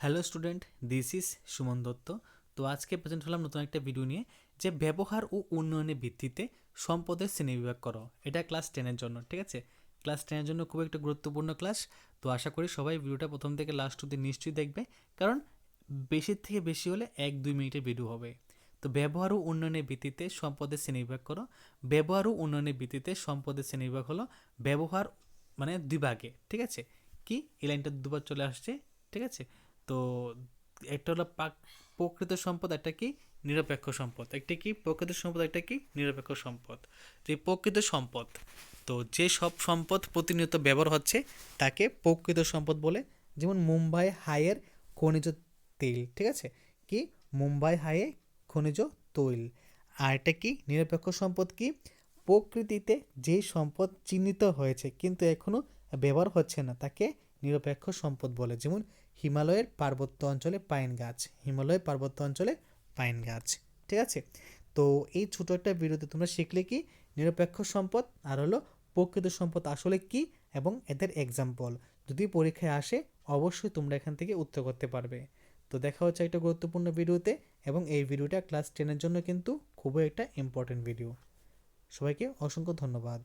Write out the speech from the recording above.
Hello student, this is Suman Datta. তো আজকে present হলাম নতুন একটা ভিডিও নিয়ে যে ব্যবহার ও উন্নয়নের ভিত্তিতে সম্পদের শ্রেণীবিভাগ করো। এটা ক্লাস টেনের জন্য, ঠিক আছে? ক্লাস টেনের জন্য খুব একটা গুরুত্বপূর্ণ ক্লাস তো আশা করি সবাই ভিডিওটা প্রথম থেকে লাস্ট অব্দি নিশ্চয়ই দেখবে। কারণ বেশির থেকে বেশি হলে এক দুই মিনিটের ভিডিও হবে। তো ব্যবহার ও উন্নয়নের ভিত্তিতে সম্পদের শ্রেণীবিভাগ করো। ব্যবহার ও উন্নয়নের ভিত্তিতে সম্পদের শ্রেণীবিভাগ হলো ব্যবহার মানে দুই ভাগে, ঠিক আছে? কি? এই লাইনটা দুবার চলে আসছে, ঠিক আছে? তো একটা হলো প্রকৃত সম্পদ, একটা কি? নিরপেক্ষ সম্পদ। একটা কি? প্রকৃত সম্পদ, একটা কি? নিরপেক্ষ সম্পদ। তো এই প্রকৃত সম্পদ, তো যে সব সম্পদ প্রতিনিয়ত ব্যবহার হচ্ছে, তাকে প্রকৃত সম্পদ বলে। যেমন মুম্বাই হাইয়ের খনিজ তেল, ঠিক আছে? কি? মুম্বাই হাইয়ে খনিজ তৈল। আর এটা কি? নিরপেক্ষ সম্পদ কি? প্রকৃতিতে যে সম্পদ চিহ্নিত হয়েছে, কিন্তু এখনও ব্যবহার হচ্ছে না, তাকে নিরপেক্ষ সম্পদ বলে, যেমন হিমালয়ের পার্বত্য অঞ্চলে পাইন গাছ হিমালয়ের পার্বত্য অঞ্চলে পাইন গাছ, ঠিক আছে? তো এই ছোটো একটা ভিডিওতে তোমরা শিখলে কি নিরপেক্ষ সম্পদ আর হলো প্রকৃত সম্পদ আসলে কি এবং এদের এক্সাম্পল যদি পরীক্ষায় আসে, অবশ্যই তোমরা এখান থেকে উত্তর করতে পারবে। তো দেখা হচ্ছে একটা গুরুত্বপূর্ণ ভিডিওতে এবং এই ভিডিওটা ক্লাস টেনের জন্য কিন্তু খুবই একটা ইম্পর্টেন্ট ভিডিও সবাইকে অসংখ্য ধন্যবাদ।